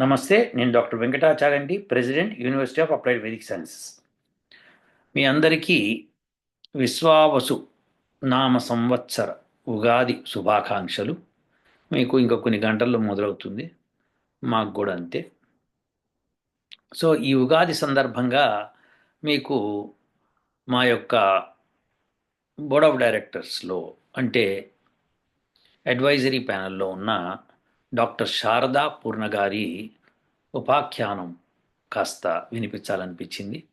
నమస్తే నేను డాక్టర్ వెంకటాచార్య అండి president university of applied Vedic sciences. మీ అందరికీ విశ్వావసు నామ సంవత్సర ఉగాది శుభాకాంక్షలు. మీకు ఇంకా కొన్ని గంటల్లో మొదలవుతుంది. మాకు కూడా అంతే. సో ఈ ఉగాది సందర్భంగా మీకు మా యొక్క బోర్డ్ ఆఫ్ డైరెక్టర్స్లో అంటే అడ్వైజరీ ప్యానెల్లో ఉన్న డాక్టర్ శారదా పూర్ణ గారి ఉపాఖ్యానం కాస్త వినిపించాలనిపించింది.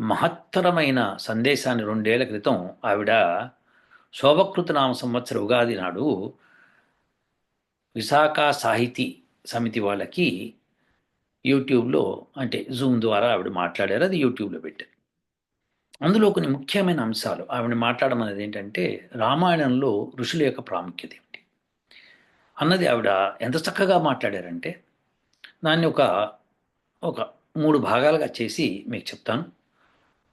మహత్తరమైన సందేశాన్ని రెండేళ్ళ క్రితం ఆవిడ శోభకృత నామ సంవత్సర ఉగాది నాడు విశాఖ సాహితీ సమితి వాళ్ళకి యూట్యూబ్లో అంటే జూమ్ ద్వారా ఆవిడ మాట్లాడారు అది యూట్యూబ్లో పెట్టారు. అందులో కొన్ని ముఖ్యమైన అంశాలు ఆవిడ మాట్లాడడం అనేది ఏంటంటే రామాయణంలో ఋషుల యొక్క ప్రాముఖ్యత. ఏమిటి అన్నది ఆవిడ ఎంత చక్కగా మాట్లాడారంటే దాన్ని ఒక ఒక మూడు భాగాలుగా చేసి మీకు చెప్తాను.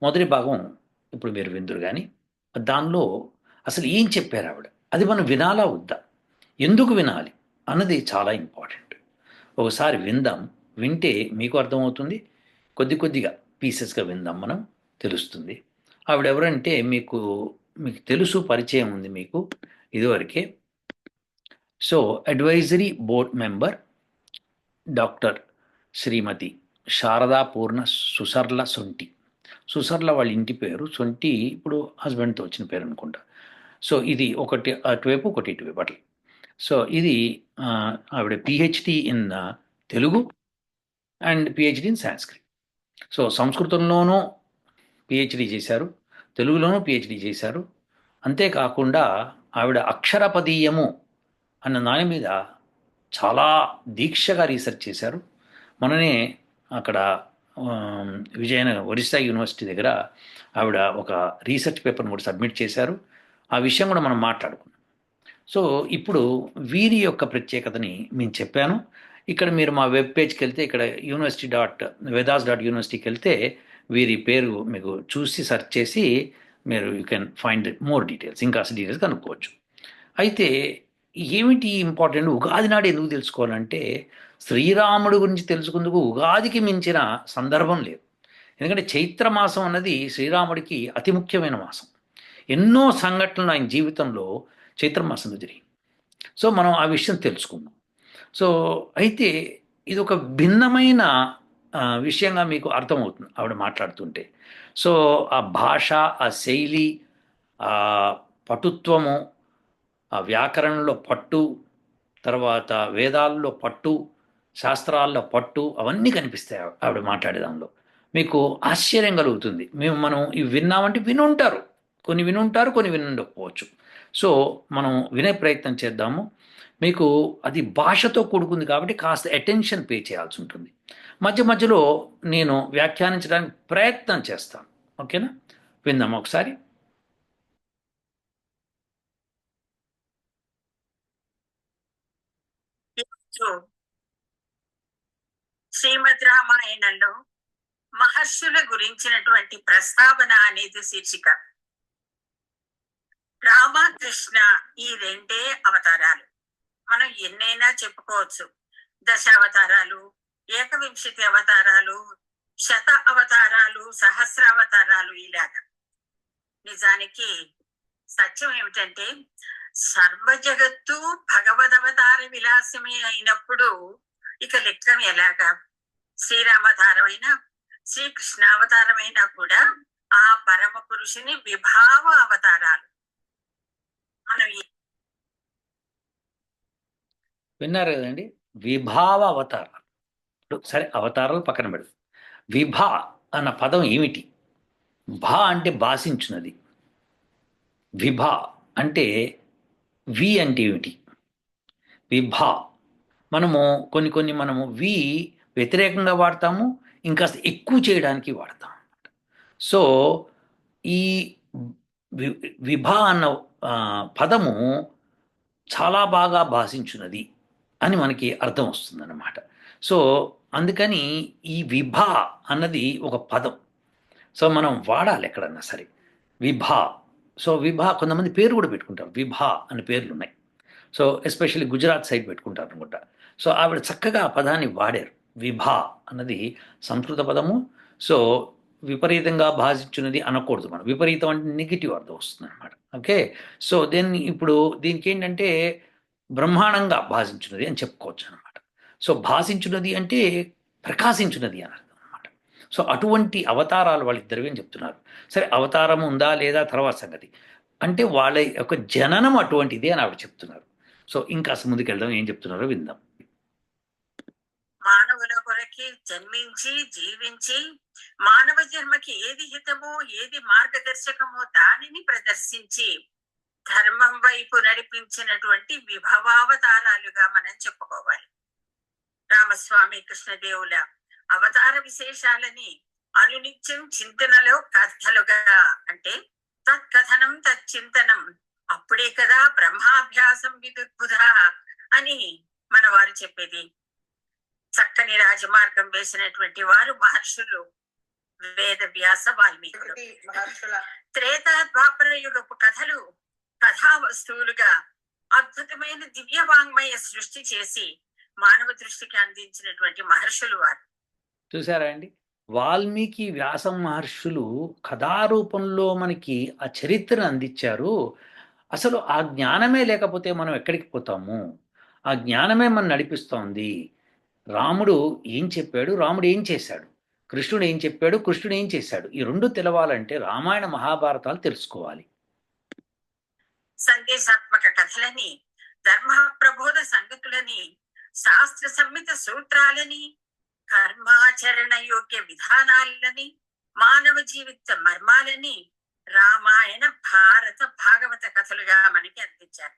మొదటి భాగం ఇప్పుడు మీరు విందురు కానీ దానిలో అసలు ఏం చెప్పారు ఆవిడ? అది మనం వినాలా వద్దా? ఎందుకు వినాలి? అన్నది చాలా ఇంపార్టెంట్. ఒకసారి విందాం. వింటే మీకు అర్థమవుతుంది. కొద్ది కొద్దిగా పీసెస్గా విందాం మనం. తెలుస్తుంది. ఆవిడ ఎవరంటే మీకు మీకు తెలుసు పరిచయం ఉంది మీకు ఇదివరకే. So advisory board member doctor Srimati Sharada Purna Susarla సొంటి సుసర్ల వాళ్ళ ఇంటి పేరు. సొంటి ఇప్పుడు హస్బెండ్తో వచ్చిన పేరు అనుకుంటా. సో ఇది ఒకటి అటువైపు ఒకటి ఇటువైపు అట్లా. సో ఇది ఆవిడ P H D in Telugu and P H D in Sanskrit so సంస్కృతంలోనూ PhD చేశారు. తెలుగులోనూ పిహెచ్డి చేశారు. అంతేకాకుండా ఆవిడ అక్షరపదీయము అన్న దాని మీద చాలా దీక్షగా రీసెర్చ్ చేశారు. మననే అక్కడ విజయనగరం ఒరిస్సా యూనివర్సిటీ దగ్గర ఆవిడ ఒక రీసెర్చ్ పేపర్ని కూడా సబ్మిట్ చేశారు. ఆ విషయం కూడా మనం మాట్లాడుకున్నాం. సో ఇప్పుడు వీరి యొక్క ప్రత్యేకతని నేను చెప్పాను. ఇక్కడ మీరు మా వెబ్ పేజ్కి వెళ్తే ఇక్కడ యూనివర్సిటీ డాట్ వేదాస్ డాట్ యూనివర్సిటీకి వెళ్తే వీరి పేరు మీకు చూసి సెర్చ్ చేసి మీరు you can find more details. ఇంకా డీటెయిల్స్ కనుక్కోవచ్చు. అయితే ఏమిటి ఇంపార్టెంట్? ఉగాది నాడు ఎందుకు తెలుసుకోవాలంటే శ్రీరాముడి గురించి తెలుసుకుందుకు ఉగాదికి మించిన సందర్భం లేదు. ఎందుకంటే చైత్ర మాసం అన్నది శ్రీరాముడికి అతి ముఖ్యమైన మాసం. ఎన్నో సంఘటనలు ఆయన జీవితంలో చైత్రమాసంలో జరిగింది సో మనం ఆ విషయం తెలుసుకుందాం. సో అయితే ఇది ఒక భిన్నమైన విషయంగా మీకు అర్థమవుతుంది ఆవిడ మాట్లాడుతుంటే. సో ఆ భాష ఆ శైలి ఆ పటుత్వము ఆ వ్యాకరణంలో పట్టు తర్వాత వేదాల్లో పట్టు శాస్త్రాల్లో పట్టు అవన్నీ కనిపిస్తాయి ఆవిడ మాట్లాడే దానిలో. మీకు ఆశ్చర్యం కలుగుతుంది. మేము మనం ఇవి విన్నామంటే వినుంటారు. కొన్ని వినుంటారు కొన్ని వినుండకపోవచ్చు సో మనం వినే ప్రయత్నం చేద్దాము. మీకు అది భాషతో కూడుకుంది కాబట్టి కాస్త అటెన్షన్ పే చేయాల్సి ఉంటుంది. మధ్య మధ్యలో నేను వ్యాఖ్యానించడానికి ప్రయత్నం చేస్తాను. ఓకేనా? విందాం ఒకసారి. శ్రీమద్ రామాయణంలో మహర్షుల గురించినటువంటి ప్రస్తావన అనేది శీర్షిక. రామకృష్ణ ఈ రెండే అవతారాలు. మనం ఎన్నైనా చెప్పుకోవచ్చు. దశావతారాలు ఏకవింశతి అవతారాలు శత అవతారాలు సహస్ర అవతారాలు ఇలాగా. నిజానికి సత్యం ఏమిటంటే సర్వ జగత్తు భగవదవతార విలాసమే అయినప్పుడు ఇక లెక్కం ఎలాగా? శ్రీరామవతారమైన శ్రీకృష్ణ అవతారమైనా కూడా ఆ పరమ పురుషుని విభావ అవతారాలు. మనం విన్నారు కదండి? విభావ అవతారాలు. సరే అవతారాలు పక్కన పెడదు. విభా అన్న పదం ఏమిటి? భా అంటే భాషించున్నది విభా అంటే వి అంటే ఏమిటి? విభా మనము కొన్ని కొన్ని మనము వి వ్యతిరేకంగా వాడతాము ఇంకా ఎక్కువ చేయడానికి వాడతాం సో ఈ విభా అన్న పదము చాలా బాగా భాషించున్నది అని మనకి అర్థం వస్తుందన్నమాట. సో అందుకని ఈ విభా అన్నది ఒక పదం. సో మనం వాడాలి ఎక్కడన్నా సరే. విభా. సో విభా కొంతమంది పేరు కూడా పెట్టుకుంటారు. విభా అని పేర్లు ఉన్నాయి. సో ఎస్పెషల్లీ గుజరాత్ సైడ్ పెట్టుకుంటారు అనుకుంటా. సో ఆవిడ చక్కగా ఆ పదాన్ని వాడారు. విభా అన్నది సంస్కృత పదము. సో విపరీతంగా భాషించున్నది అనకూడదు మనం. విపరీతం అంటే నెగిటివ్ అర్థం వస్తుంది అనమాట ఓకే? సో దీన్ని ఇప్పుడు దీనికి ఏంటంటే బ్రహ్మాండంగా భాషించున్నది అని చెప్పుకోవచ్చు అనమాట సో భాషించున్నది అంటే ప్రకాశించున్నది అని అనమాట సో అటువంటి అవతారాలు వాళ్ళిద్దరివి అని చెప్తున్నారు. సరే అవతారం ఉందా లేదా తర్వాత సంగతి. అంటే వాళ్ళ యొక్క జననం అటువంటిది అని ఆవిడ చెప్తున్నారు. సో ఇంకా ముందుకెళ్దాం ఏం చెప్తున్నారో విందాం. మానవుల కొరకి జన్మించి జీవించి మానవ జన్మకి ఏది హితమో ఏది మార్గదర్శకమో దానిని ప్రదర్శించి ధర్మం వైపు నడిపించినటువంటి విభవావతారాలుగా మనం చెప్పుకోవాలి. రామస్వామి కృష్ణదేవుల అవతార విశేషాలని అనునిత్యం చింతనలో కథలుగా అంటే తత్కథనం తచ్చింతనం. అప్పుడే కదా బ్రహ్మాభ్యాసం విదుద్బుధ అని మన వారు చెప్పేది. చక్కని రాజమార్గం వేసినటువంటి వారు మహర్షులు వేద వ్యాస వాల్మీకులు. త్రేతా ద్వాపర యుగపు కథలు కథా వస్తువులుగా అద్భుతమైన దివ్య వాంగ్మయ సృష్టి చేసి మానవ దృష్టికి అందించినటువంటి మహర్షులు వారు. చూసారా అండి? వాల్మీకి వ్యాసం మహర్షులు కథారూపంలో మనకి ఆ చరిత్రను అందించారు. అసలు ఆ జ్ఞానమే లేకపోతే మనం ఎక్కడికి పోతాము? ఆ జ్ఞానమే మనం నడిపిస్తోంది. రాముడు ఏం చెప్పాడు? రాముడు ఏం చేశాడు? కృష్ణుడు ఏం చెప్పాడు? కృష్ణుడు ఏం చేశాడు? ఈ రెండు తెలవాలంటే రామాయణ మహాభారతాలు తెలుసుకోవాలి. సందేశాత్మక కథలని ధర్మ ప్రబోధ సంగతులని శాస్త్ర సంహిత సూత్రాలని కర్మాచరణ యోగ్య విధానాలని మానవ జీవిత మర్మాలని రామాయణ భారత భాగవత కథలుగా మనకి అందించారు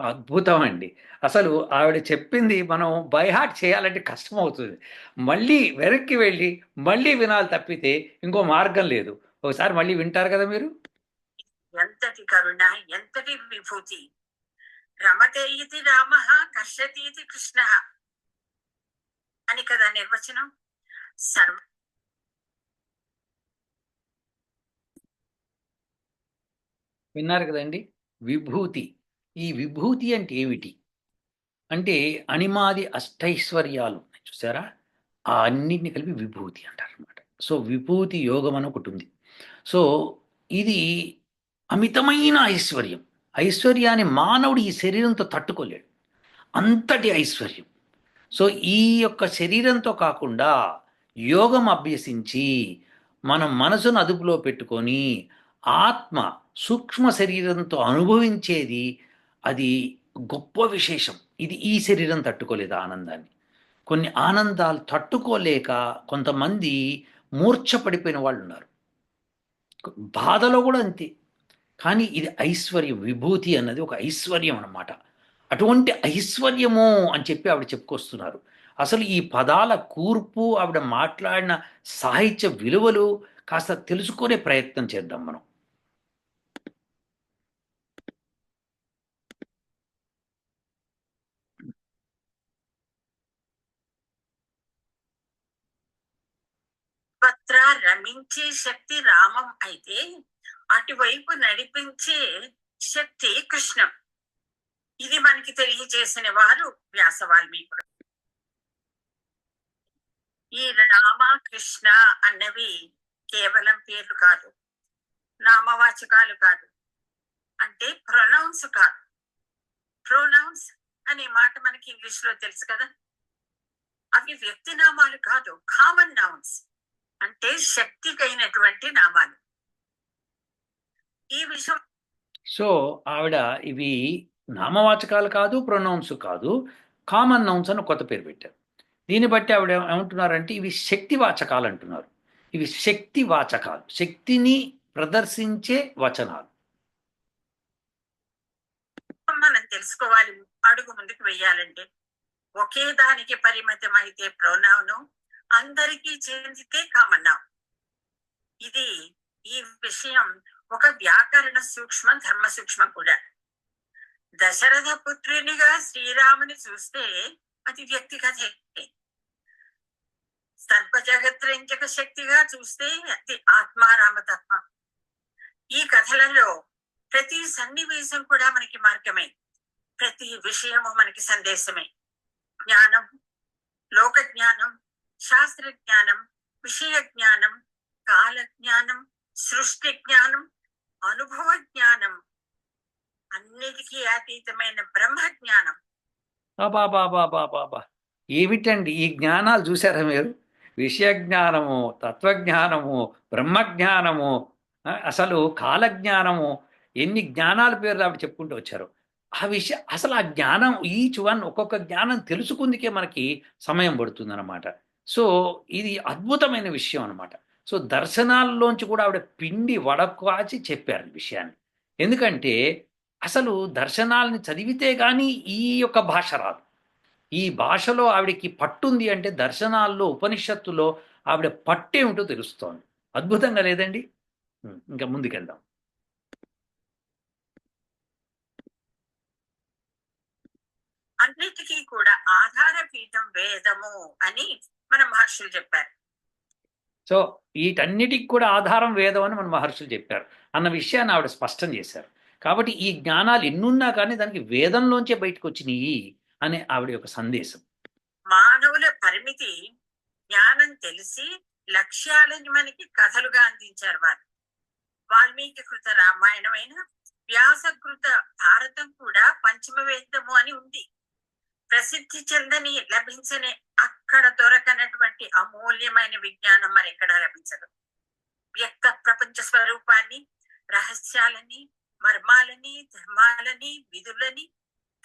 అద్భుతం అండి అసలు ఆవిడ చెప్పింది మనం బైహార్ట్ చేయాలంటే కష్టం అవుతుంది మళ్ళీ వెనక్కి వెళ్ళి మళ్ళీ వినాలి తప్పితే ఇంకో మార్గం లేదు. ఒకసారి మళ్ళీ వింటారు కదా మీరు? ఎంతటి కరుణ ఎంతటి విభూతి. రమతే ఇది రామ కర్షతీతి కృష్ణ. నిర్వచనం. సర్వ విన్నారు కదండి? విభూతి. ఈ విభూతి అంటే ఏమిటి? అంటే అనిమాది అష్టైశ్వర్యాలు. ఉన్నాయి చూసారా? ఆ అన్నింటిని కలిపి విభూతి అంటారు అనమాట సో విభూతి యోగం అని ఒకటి ఉంది. సో ఇది అమితమైన ఐశ్వర్యం. ఐశ్వర్యాన్ని మానవుడు ఈ శరీరంతో తట్టుకోలేడు. అంతటి ఐశ్వర్యం. సో ఈ యొక్క శరీరంతో కాకుండా యోగం అభ్యసించి మనం మనసును అదుపులో పెట్టుకొని ఆత్మ సూక్ష్మ శరీరంతో అనుభవించేది అది గొప్ప విశేషం. ఇది ఈ శరీరం తట్టుకోలేదు ఆనందాన్ని. కొన్ని ఆనందాలు తట్టుకోలేక కొంతమంది మూర్ఛపడిపోయిన వాళ్ళు ఉన్నారు బాధలో కూడా అంతే. కానీ ఇది ఐశ్వర్యం విభూతి అన్నది ఒక ఐశ్వర్యం అన్నమాట. అటువంటి ఐశ్వర్యము అని చెప్పి ఆవిడ చెప్పుకొస్తున్నారు. అసలు ఈ పదాల కూర్పు ఆవిడ మాట్లాడిన సాహిత్య విలువలు కాస్త తెలుసుకునే ప్రయత్నం చేద్దాం మనం. పత్ర రమించే శక్తి రామం అయితే అటువైపు నడిపించే శక్తి కృష్ణం. ఇది మనకి తెలియజేసిన వారు వ్యాస వాల్మీకుడు ఈ రామ కృష్ణ అన్నవి కేవలం పేర్లు కాదు నామవాచకాలు కాదు అంటే ప్రొనౌన్స్ కాదు. ప్రొనౌన్స్ అనే మాట మనకి ఇంగ్లీష్లో తెలుసు కదా? అవి వ్యక్తి నామాలు కాదు కామన్ నౌన్స్ అంటే శక్తికైనటువంటి నామాలు. ఈ విషయం సో ఆవిడ ఇవి నామవాచకాలు కాదు ప్రొనౌన్స్ కాదు కామన్ నౌన్స్ అని కొత్త పేరు పెట్టారు. దీన్ని బట్టి ఆవిడ ఏమంటున్నారంటే ఇవి శక్తి వాచకాలు అంటున్నారు. ఇవి శక్తి వాచకాలు. శక్తిని ప్రదర్శించే వచనాలు. మనం తెలుసుకోవాలి అడుగు ముందుకు వెయ్యాలంటే. ఒకే దానికి పరిమితం అయితే ప్రోనౌను అందరికీ చెందితే కామన్ నౌన్. ఇది ఈ విషయం ఒక వ్యాకరణ సూక్ష్మం ధర్మ సూక్ష్మం కూడా. దశరథ పుత్రునిగా శ్రీరాముని చూస్తే అది వ్యక్తిగతే. సర్వ జగత్రంజక శక్తిగా చూస్తే అది ఆత్మారామ తత్వం. ఈ కథలలో ప్రతి సన్నివేశం కూడా మనకి మార్గమే. ప్రతి విషయము మనకి సందేశమే. జ్ఞానం లోక జ్ఞానం శాస్త్ర జ్ఞానం విషయ జ్ఞానం కాల జ్ఞానం సృష్టి జ్ఞానం అనుభవ జ్ఞానం అన్నిటికీ అతీతమైన బ్రహ్మ జ్ఞానం బాబా బాబా బాబా ఏమిటండి ఈ జ్ఞానాలు చూసారా మీరు? విషయ జ్ఞానము తత్వజ్ఞానము బ్రహ్మజ్ఞానము అసలు కాలజ్ఞానము ఎన్ని జ్ఞానాల పేర్లు ఆవిడ చెప్పుకుంటూ వచ్చారు? ఆ విషయం అసలు ఆ జ్ఞానం ఈచ్ వన్ ఒక్కొక్క జ్ఞానం తెలుసుకుందికే మనకి సమయం పడుతుందన్నమాట. సో ఇది అద్భుతమైన విషయం అనమాట సో దర్శనాల్లోంచి కూడా ఆవిడ పిండి వడకాచి చెప్పారు విషయాన్ని. ఎందుకంటే అసలు దర్శనాలని చదివితే కానీ ఈ యొక్క భాష రాదు. ఈ భాషలో ఆవిడకి పట్టుంది అంటే దర్శనాల్లో ఉపనిషత్తులో ఆవిడ పట్టేమిటో తెలుస్తోంది. అద్భుతంగా లేదండి? ఇంకా ముందుకెళ్దాం. అన్నిటికీ కూడా ఆధార పీఠం వేదము అని మన మహర్షులు చెప్పారు. సో వీటన్నిటికి కూడా ఆధారం వేదం అని మన మహర్షులు చెప్పారు. అన్న విషయాన్ని ఆవిడ స్పష్టం చేశారు. కాబట్టి ఈ జ్ఞానాలు ఎన్నున్నా కానీ దానికి వేదంలోంచే బయటకు వచ్చినాయి అనే ఆవిడ యొక్క సందేశం. మానవుల పరిమితి జ్ఞానం తెలిసి లక్ష్యాలని మనకి కథలుగా అందించారు వారు. వాల్మీకి కృత రామాయణమైన వ్యాసకృత భారతం కూడా పంచమ వేదము అని ఉంది. ప్రసిద్ధి చెందని లభించని అక్కడ దొరకనటువంటి అమూల్యమైన విజ్ఞానం మరి ఎక్కడ లభించదు. వ్యక్త ప్రపంచ స్వరూపాన్ని రహస్యాలని మర్మాలని ధర్మాలని విధులని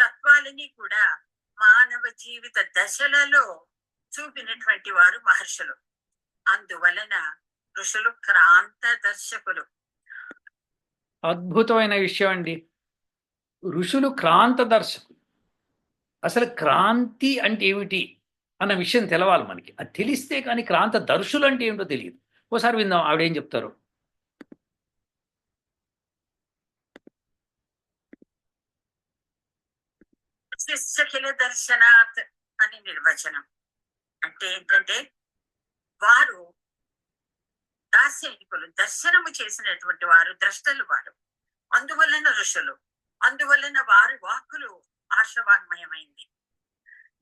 తత్వాలని కూడా మానవ జీవిత దశలలో చూపినటువంటి వారు మహర్షులు. అందువలన ఋషులు క్రాంత దర్శకులు. అద్భుతమైన విషయం అండి. ఋషులు క్రాంత దర్శకులు. అసలు క్రాంతి అంటే ఏమిటి అన్న విషయం తెలవాలి మనకి. అది తెలిస్తే కానీ క్రాంత దర్శులు అంటే ఏమిటో తెలియదు. ఓసారి విందాం ఆవిడేం చెప్తారు. శిష్యకిల దర్శనాత్ అని నిర్వచనం. అంటే ఏంటంటే వారు దార్శనికులు దర్శనము చేసినటువంటి వారు ద్రష్టలు వారు. అందువలన ఋషులు అందువలన వారి వాక్కులు ఆశవాన్మయమైంది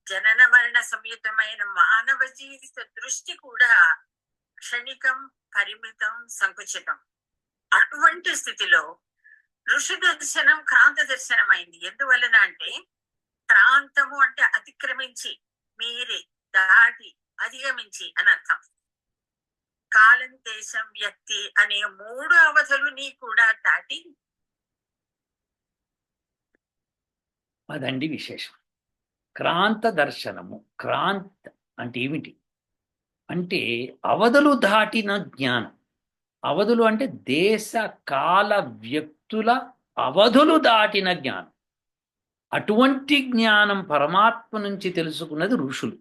జనన మరణ సంయుతమైన మానవ జీవిత దృష్టి కూడా క్షణికం పరిమితం సంకుచితం. అటువంటి స్థితిలో ఋషి దర్శనం క్రాంత దర్శనం అయింది ఎందువలన అంటే ప్రాంతము అంటే అతిక్రమించి మీరి దాటి అధిగమించి అని అర్థం. కాలం దేశం వ్యక్తి అనే మూడు అవధులని కూడా దాటి అదండి విశేషం. క్రాంత దర్శనము క్రాంత అంటే ఏమిటి? అంటే అవధులు దాటిన జ్ఞానం. అవధులు అంటే దేశ కాల వ్యక్తుల అవధులు దాటిన జ్ఞానం. అటువంటి జ్ఞానం పరమాత్మ నుంచి తెలుసుకున్నది ఋషులు.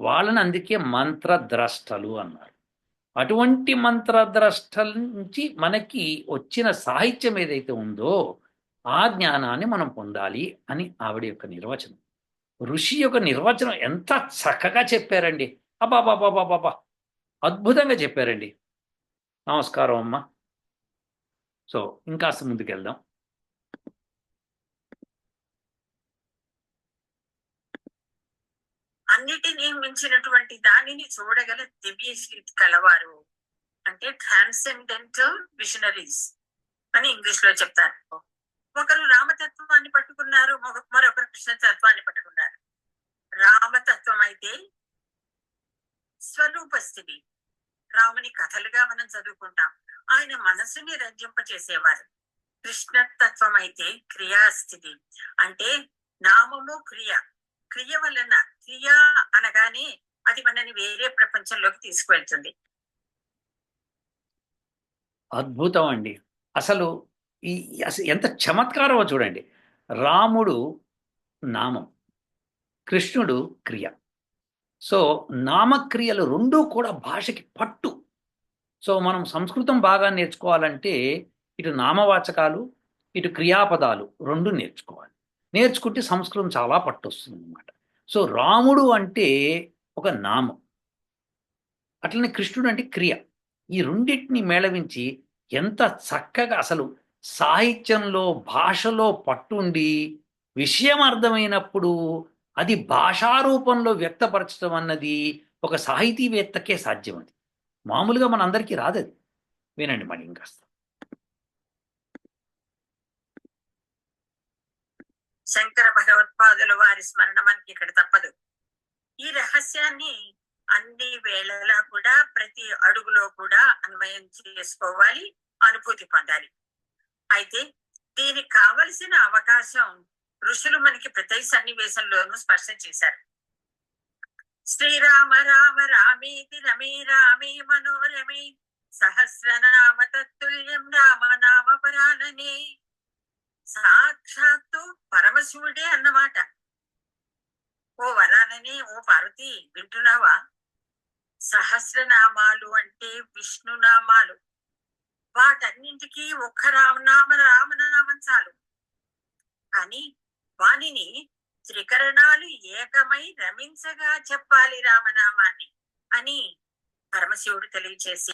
వాళ్ళని అందుకే మంత్రద్రష్టలు అన్నారు. అటువంటి మంత్రద్రష్టల నుంచి మనకి వచ్చిన సాహిత్యం ఏదైతే ఉందో ఆ జ్ఞానాన్ని మనం పొందాలి అని ఆవిడ యొక్క నిర్వచనం. ఋషి యొక్క నిర్వచనం ఎంత చక్కగా చెప్పారండి. అబాబాబాబాబా అద్భుతంగా చెప్పారండి. నమస్కారం అమ్మ. సో ఇంకాస్త ముందుకెళ్దాం. అన్నిటినీ మించినటువంటి దానిని చూడగల దివ్య కలవారు. అంటే ట్రాన్సెండెంట్ విషనరీస్ అని ఇంగ్లీష్లో చెప్తారు. ఒకరు రామతత్వాన్ని పట్టుకున్నారు మరొకరు కృష్ణ తత్వాన్ని పట్టుకున్నారు. రామతత్వం అయితే స్వరూప స్థితి. రాముని కథలుగా మనం చదువుకుంటాం. ఆయన మనసుని రంజింపచేసేవారు కృష్ణతత్వం అయితే క్రియాస్థితి. అంటే నామము క్రియ. క్రియ వలన క్రియ అనగానే అది మనని వేరే ప్రపంచంలోకి తీసుకువెళ్తుంది. అద్భుతం అండి. అసలు ఈ అసలు ఎంత చమత్కారమో చూడండి. రాముడు నామం కృష్ణుడు క్రియ. సో నామక్రియలు రెండూ కూడా భాషకి పట్టు. సో మనం సంస్కృతం బాగా నేర్చుకోవాలంటే ఇటు నామవాచకాలు ఇటు క్రియాపదాలు రెండు నేర్చుకోవాలి. నేర్చుకుంటే సంస్కృతం చాలా పట్టు వస్తుంది అనమాట సో రాముడు అంటే ఒక నామం. అట్లనే కృష్ణుడు అంటే క్రియ. ఈ రెండింటిని మేళవించి ఎంత చక్కగా అసలు సాహిత్యంలో భాషలో పట్టుండి విషయం అర్థమైనప్పుడు అది భాషారూపంలో వ్యక్తపరచడం అన్నది ఒక సాహితీవేత్తకే సాధ్యం అది మామూలుగా మన అందరికీ రాదది. వినండి మరి ఇంకాస్త. శంకర భగవత్పాదుల వారి స్మరణ మనకి ఇక్కడ తప్పదు. ఈ రహస్యాన్ని అన్ని వేళలా కూడా ప్రతి అడుగులో కూడా అన్వయం చేసుకోవాలి అనుభూతి పొందాలి. అయితే దీనికి కావలసిన అవకాశం ఋషులు మనకి ప్రతి సన్నివేశంలోనూ స్పష్టం చేశారు. శ్రీరామ రామ రామేతి రమే రామే మనోరమే సహస్రనామ తత్తుల్యం రామ నామ పరాననే సాక్షాత్తు పరమశివుడే అన్నమాట. ఓ వరానని ఓ పార్వతి వింటున్నావా? సహస్రనామాలు అంటే విష్ణునామాలు. వాటన్నింటికీ ఒక్క రామనామ రామనామం చాలు. కానీ వానిని త్రికరణాలు ఏకమై రమించగా చెప్పాలి రామనామాన్ని అని పరమశివుడు తెలియచేసి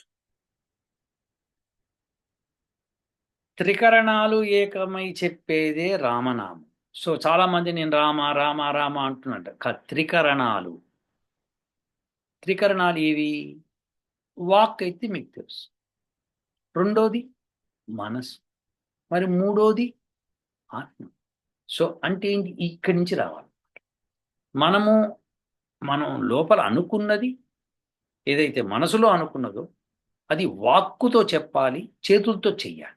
త్రికరణాలు ఏకమై చెప్పేదే రామనామం. సో చాలామంది నేను రామ రామ రామ అంటున్నట్ట త్రికరణాలు. త్రికరణాలు ఏవి? వాక్ అయితే మీకు తెలుసు. రెండోది మనసు మరి మూడోది ఆత్మ. సో అంటే ఏంటి? ఇక్కడి నుంచి రావాలి. మనము మనం లోపల అనుకున్నది ఏదైతే మనసులో అనుకున్నదో అది వాక్కుతో చెప్పాలి చేతులతో చెయ్యాలి.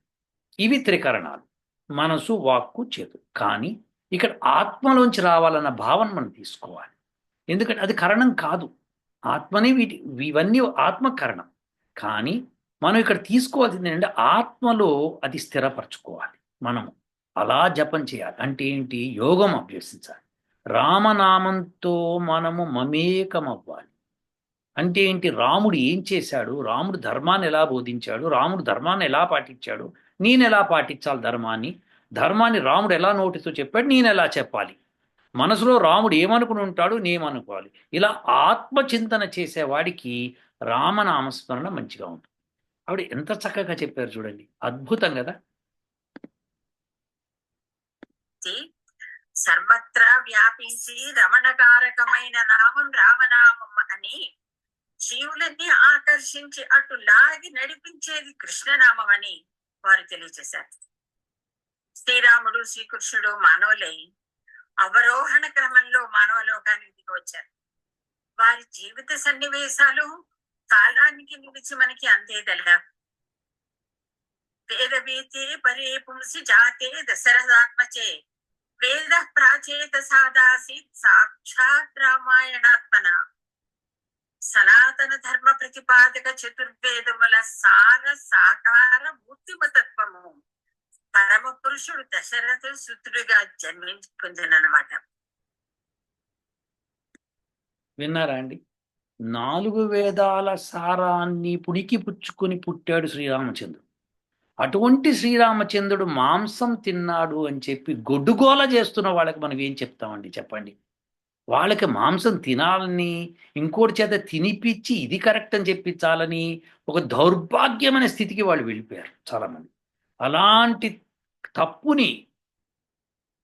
ఇవి త్రికరణాలు. మనసు వాక్కు చేతు. కానీ ఇక్కడ ఆత్మలోంచి రావాలన్న భావన మనం తీసుకోవాలి. ఎందుకంటే అది కరణం కాదు. ఆత్మనే వీటి ఇవన్నీ ఆత్మకరణం. కానీ మనం ఇక్కడ తీసుకోవాల్సింది ఏంటంటే ఆత్మలో అది స్థిరపరచుకోవాలి. మనము అలా జపం చేయాలి. అంటే ఏంటి? యోగం అభ్యసించాలి. రామనామంతో మనము మమేకం అవ్వాలి అంటే ఏంటి? రాముడు ఏం చేశాడు? రాముడు ధర్మాన్ని ఎలా బోధించాడు? రాముడు ధర్మాన్ని ఎలా పాటించాడు? నేను ఎలా పాటించాలి ధర్మాన్ని? ధర్మాన్ని రాముడు ఎలా నోటితో చెప్పాడు? నేను ఎలా చెప్పాలి? మనసులో రాముడు ఏమనుకుని ఉంటాడు నేమనుకోవాలి. ఇలా ఆత్మచింతన చేసేవాడికి రామనామస్మరణ మంచిగా ఉంటుంది. ఆవిడ ఎంత చక్కగా చెప్పారు చూడండి. అద్భుతం కదా? సర్వత్రా వ్యాపించి రమణకారకమైన నామం రామనామం అని జీవులన్నీ ఆకర్షించి అటు లాగి నడిపించేది కృష్ణనామం అని. వారు తెలియజేశారు. శ్రీరాముడు శ్రీకృష్ణుడు మానవులై అవరోహణ క్రమంలో మానవలోకానికి దిగి వచ్చారు. వారి జీవిత సన్నివేశాలు కాలానికి నిలిచి మనకి అందేదల్లా వేదవీతే పరే పుంసి జాతే దశరథాత్మచే వేద ప్రాచేత సాదాసి సాక్షాత్ రామాయణాత్మన? సనాతన ధర్మ ప్రతిపాదక చతుర్వేదముల సార సాకార మూర్తిమతత్వము. పరమ పురుషుడు దశరథ సుతుడిగా జన్మించి పొందినమాట విన్నారా అండి? నాలుగు వేదాల సారాన్ని పుడికి పుచ్చుకొని పుట్టాడు శ్రీరామచంద్రుడు. అటువంటి శ్రీరామచంద్రుడు మాంసం తిన్నాడు అని చెప్పి గొడ్డుగోల చేస్తున్న వాళ్ళకి మనం ఏం చెప్తామండి? చెప్పండి. వాళ్ళకి మాంసం తినాలని ఇంకోటి చేత తినిపించి ఇది కరెక్ట్ అని చెప్పించాలని ఒక దౌర్భాగ్యమైన స్థితికి వాళ్ళు వెళ్ళిపోయారు చాలామంది. అలాంటి తప్పుని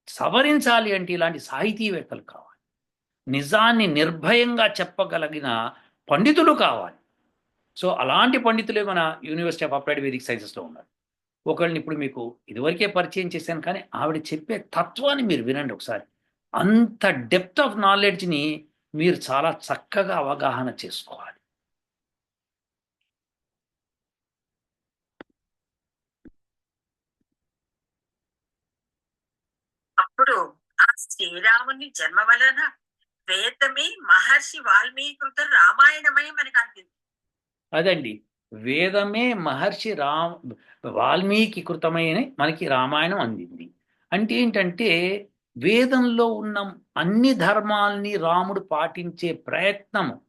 సవరించాలి అంటే ఇలాంటి సాహితీవేత్తలు కావాలి. నిజాన్ని నిర్భయంగా చెప్పగలిగిన పండితులు కావాలి. సో అలాంటి పండితులే మన యూనివర్సిటీ ఆఫ్ అప్లైడ్ వేదిక్ సైన్సెస్లో ఉన్నారు. ఒకళ్ళని ఇప్పుడు మీకు ఇదివరకే పరిచయం చేశాను కానీ ఆవిడ చెప్పే తత్వాన్ని మీరు వినండి ఒకసారి. అంత డెప్త్ ఆఫ్ నాలెడ్జ్ని మీరు చాలా చక్కగా అవగాహన చేసుకోవాలి. అప్పుడు ఆ శ్రీరాముని జన్మ వలన వేదమే మహర్షి వాల్మీకృత రామాయణమై మనకు అందింది అదండి. వేదమే మహర్షి రామ వాల్మీకి కృతమైన మనకి రామాయణం అందింది. అంటే ఏంటంటే వేదంలో ఉన్న అన్ని ధర్మాల్ని రాముడు పాటించే ప్రయత్నం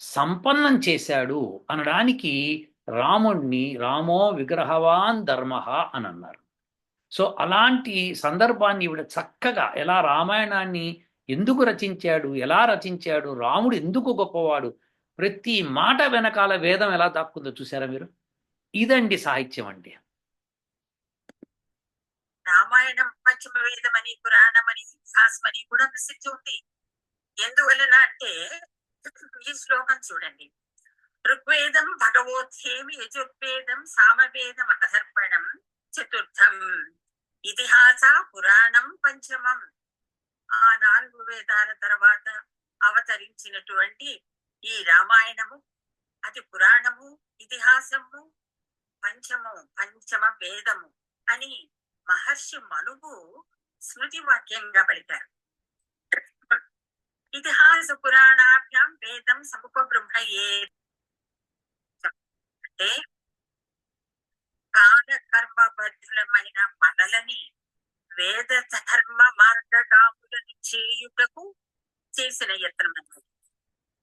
సంపన్నం చేశాడు అనడానికి రాముణ్ణి రామో విగ్రహవాన్ ధర్మ అని అన్నారు సో అలాంటి సందర్భాన్ని ఇవిడ చక్కగా ఎలా రామాయణాన్ని ఎందుకు రచించాడు ఎలా రచించాడు రాముడు ఎందుకు గొప్పవాడు ప్రతి మాట వెనకాల వేదం ఎలా దాక్కుందో చూసారా మీరు? ఇదండి సాహిత్యం అంటే రామాయణం పంచమ వేదమని పురాణమని ఇతిహాసమని కూడా ప్రసిద్ధి ఉంది. ఎందువలన అంటే ఈ శ్లోకం చూడండి. ఋగ్వేదం భగవోత్థేమి యజుర్వేదం సామవేదం అధర్పణం చతుర్థం ఇతిహాస పురాణం పంచమం. ఆ నాలుగు వేదాల తర్వాత అవతరించినటువంటి ఈ రామాయణము అది పురాణము ఇతిహాసము పంచము పంచమ వేదము అని మహర్షి మనువు స్మృతి వాక్యంగా పలికారు. ఇతిహాస పురాణాభ్యాం వేదం సముపబ్రహ్మయే. అంటే కాల కర్మబద్ధులమైన మనలని వేద ధర్మ మార్గగాములను చేయుటకు చేసిన యత్నం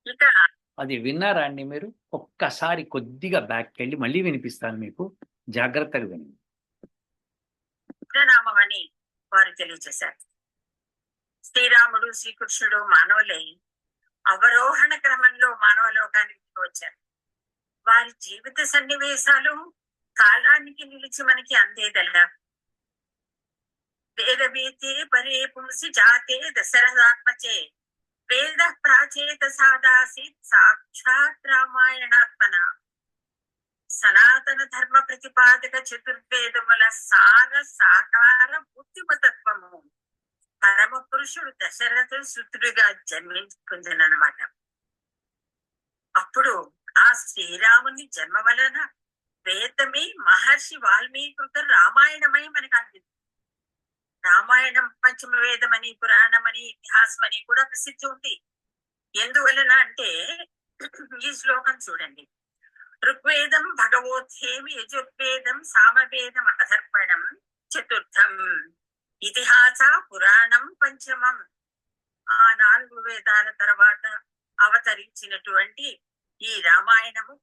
ఇక అది విన్నారా అండి మీరు? ఒక్కసారి కొద్దిగా బ్యాక్ వెళ్ళి మళ్ళీ వినిపిస్తాను మీకు. జాగ్రత్తగా వినండి. నామం అని వారు తెలియజేశారు. శ్రీరాముడు శ్రీకృష్ణుడు మానవులై అవరోహణ క్రమంలో మానవ లోకానికి వచ్చారు. వారి జీవిత సన్నివేశాలు కాలానికి నిలిచి మనకి అందేదల్లా వేదవీతే పరే పుంసి జాతే దశరథాత్మచే వేద ప్రాచేత సాదాసి సాక్షాత్ రామాయణాత్మన. సనాతన ధర్మ ప్రతిపాదక చతుర్వేదముల సార సాకార బుద్ధిమతత్వము. పరమ పురుషుడు దశరథ సుతుడిగా జన్మించుకుందనమాట. అప్పుడు ఆ శ్రీరాముని జన్మ వలన వేదమే మహర్షి వాల్మీకృత రామాయణమై మనకు అందింది రామాయణం పంచమ వేదమని పురాణమని ఇతిహాసమని కూడా ప్రసిద్ధి ఉంది. ఎందువలన అంటే ఈ శ్లోకం చూడండి. ఋగ్వేదం భగవోధేమి యజుర్వేదం సామవేదం అధర్పణం చతుర్థం. ఇతిహాస పురాణం పంచమం. ఆ నాలుగు వేదాల తర్వాత అవతరించినటువంటి ఈ రామాయణము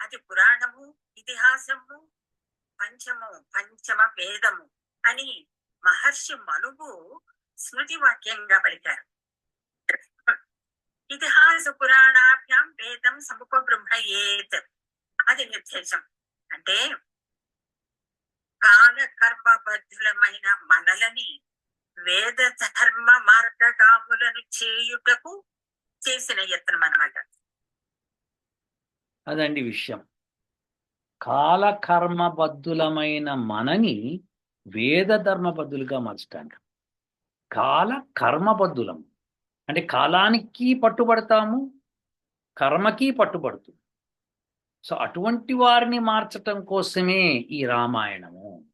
అది పురాణము ఇతిహాసము పంచము పంచమ వేదము అని మహర్షి మనువు స్మృతి వాక్యంగా పలికారు. ఇతిహాస పురాణాభ్యాం వేదం సముపబ్రహ్మయేత్ అది నిర్దేశం. అంటే కాల కర్మబద్ధులమైన మనలని వేద ధర్మ మార్గగాములను చేయుటకు చేసిన యత్నం అనమాట అదండి విషయం. కాలకర్మబద్ధులమైన మనని వేద ధర్మబద్ధులుగా మార్చటానికి కాల కర్మబద్ధులం అంటే కాలానికి పట్టుబడతాము కర్మకి పట్టుబడుతుంది. సో అటువంటి వారిని మార్చటం కోసమే ఈ రామాయణము.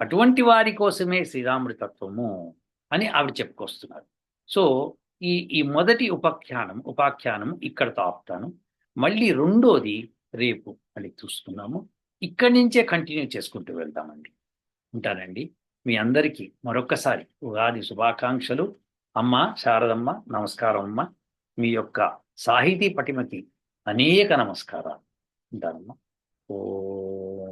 అటువంటి వారి కోసమే శ్రీరాముడి తత్వము అని ఆవిడ చెప్పుకొస్తున్నారు. సో ఈ ఈ మొదటి ఉపాఖ్యానం ఉపాఖ్యానం ఇక్కడ తాపుతాను మళ్ళీ రెండోది రేపు మళ్ళీ చూసుకున్నాము ఇక్కడి నుంచే కంటిన్యూ చేసుకుంటూ వెళ్తామండి ఉంటానండి. మీ అందరికీ మరొక్కసారి ఉగాది శుభాకాంక్షలు. అమ్మ శారదమ్మ నమస్కారం అమ్మ మీ యొక్క సాహితీ పటిమకి అనేక నమస్కారాలు. ఉంటానమ్మా ఓ